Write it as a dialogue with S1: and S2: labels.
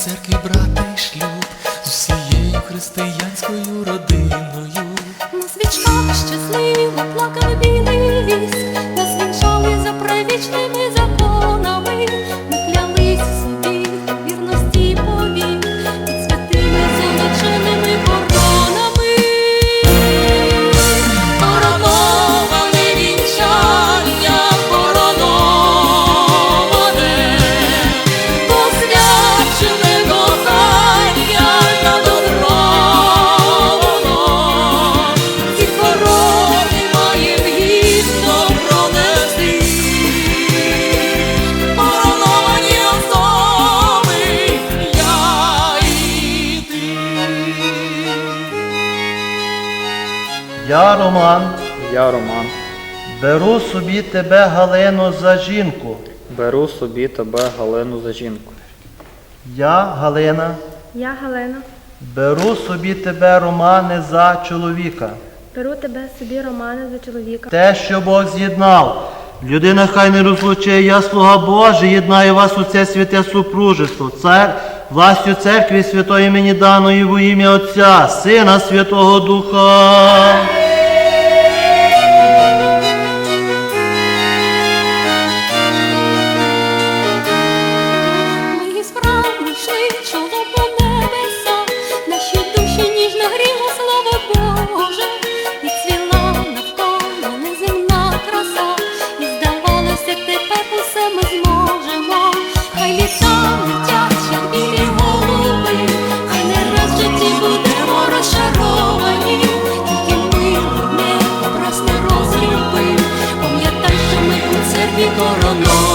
S1: ser quebrado. Я, Роман,
S2: Я Роман,
S1: беру собі тебе Галину за жінку.
S2: беру собі тебе Галину за жінку.
S1: Я, Галина,
S3: Я Галина,
S1: беру собі тебе, Романе, за чоловіка.
S3: беру тебе собі, Романе, за чоловіка.
S1: Те, що Бог з'єднав. Людина хай не розлучає, я слуга Божий, єднаю вас у це святе супружество. Цар, властю церкви святої мені даної во ім'я Отця, Сина Святого Духа.
S4: По небеса, наші душі ніжно гріло слава Боже, і цвіла навколо неземна краса, і здавалося, тепер усе ми зможемо. Хай літа летять, як білі голуби, хай не раз в житті будемо розчаровані, тільки ми не просто розлюби, пам'ятай, що ми у церкві корону.